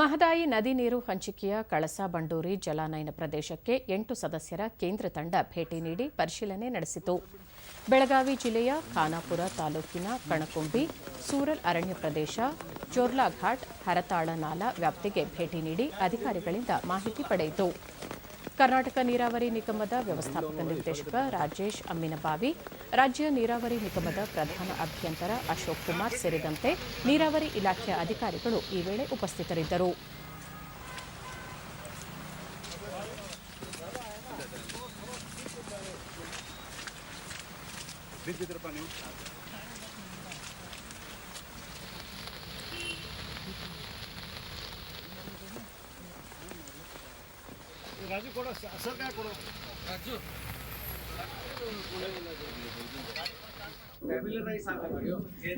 ಮಹದಾಯಿ ನದಿ ನೀರು ಹಂಚಿಕೆಯ ಕಳಸಾ ಬಂಡೂರಿ ಜಲಾನಯನ ಪ್ರದೇಶಕ್ಕೆ ಎಂಟು ಸದಸ್ಯರ ಕೇಂದ್ರ ತಂಡ ಭೇಟಿ ನೀಡಿ ಪರಿಶೀಲನೆ ನಡೆಸಿತು. ಬೆಳಗಾವಿ ಜಿಲ್ಲೆಯ ಖಾನಾಪುರ ತಾಲೂಕಿನ ಕಣಕುಂಬಿ, ಸೂರಲ್ ಅರಣ್ಯ ಪ್ರದೇಶ ಚೋರ್ಲಾಘಾಟ್ ಹರತಾಳ ನಾಲಾ ವ್ಯಾಪ್ತಿಗೆ ಭೇಟಿ ನೀಡಿ ಅಧಿಕಾರಿಗಳಿಂದ ಮಾಹಿತಿ ಪಡೆಯಿತು. ಕರ್ನಾಟಕ ನೀರಾವರಿ ನಿಗಮದ ವ್ಯವಸ್ಥಾಪಕ ನಿರ್ದೇಶಕ ರಾಜೇಶ್ ಅಮ್ಮಿನಬಾವಿ ರಾಜ್ಯ ನೀರಾವರಿ ನಿಗಮದ ಪ್ರಧಾನ ಅಭಿಯಂತರ ಅಶೋಕ್ ಕುಮಾರ್ ಸೇರಿದಂತೆ ನೀರಾವರಿ ಇಲಾಖೆಯ ಅಧಿಕಾರಿಗಳು ಈ ವೇಳೆ ಉಪಸ್ಥಿತರಿದ್ದರು. ರಾಜು ಕೊಡೋ ಸರ್ ಕೈ ರಾಜು.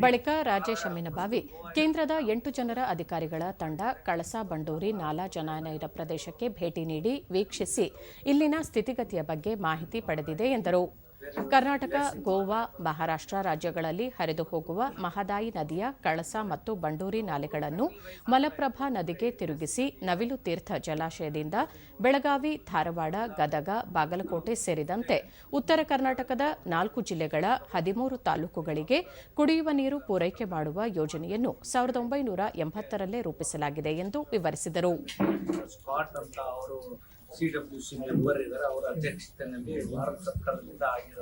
ಬಳಿಕ ರಾಜೇಶ್ ಅಮ್ಮಿನಬಾವಿ ಕೇಂದ್ರದ ಎಂಟು ಜನರ ಅಧಿಕಾರಿಗಳ ತಂಡ ಕಳಸಾ ಬಂಡೂರಿ ನಾಲಾ ಜನಾನಯನ ಪ್ರದೇಶಕ್ಕೆ ಭೇಟಿ ನೀಡಿ ವೀಕ್ಷಿಸಿ. ಇಲ್ಲಿನ ಸ್ಥಿತಿಗತಿಯ ಬಗ್ಗೆ ಮಾಹಿತಿ ಪಡೆದಿದೆ ಎಂದರು. ಕರ್ನಾಟಕ, ಗೋವಾ, ಮಹಾರಾಷ್ಟ್ರ ರಾಜ್ಯಗಳಲ್ಲಿ ಹರಿದು ಹೋಗುವ ಮಹದಾಯಿ ನದಿಯ ಕಳಸ ಮತ್ತು ಬಂಡೂರಿ ನಾಲೆಗಳನ್ನು ಮಲಪ್ರಭಾ ನದಿಗೆ ತಿರುಗಿಸಿ ನವಿಲು ತೀರ್ಥ ಜಲಾಶಯದಿಂದ ಬೆಳಗಾವಿ, ಧಾರವಾಡ, ಗದಗ, ಬಾಗಲಕೋಟೆ ಸೇರಿದಂತೆ ಉತ್ತರ ಕರ್ನಾಟಕದ ನಾಲ್ಕು ಜಿಲ್ಲೆಗಳ ಹದಿಮೂರು ತಾಲೂಕುಗಳಿಗೆ ಕುಡಿಯುವ ನೀರು ಪೂರೈಕೆ ಮಾಡುವ ಯೋಜನೆಯನ್ನು ಸಾವಿರದ ಒಂಬೈನೂರ ಎಂಬತ್ತರಲ್ಲೇ ರೂಪಿಸಲಾಗಿದೆ ಎಂದು ವಿವರಿಸಿದರು. ಸಿ ಡಬ್ಲ್ಯೂ ಸಿ ಮೆಂಬರ್ ಇದ್ದಾರೆ ಅವರ ಅಧ್ಯಕ್ಷತೆಯಲ್ಲಿ ಭಾರತ ಸರ್ಕಾರದಿಂದ ಆಗಿರೋದು.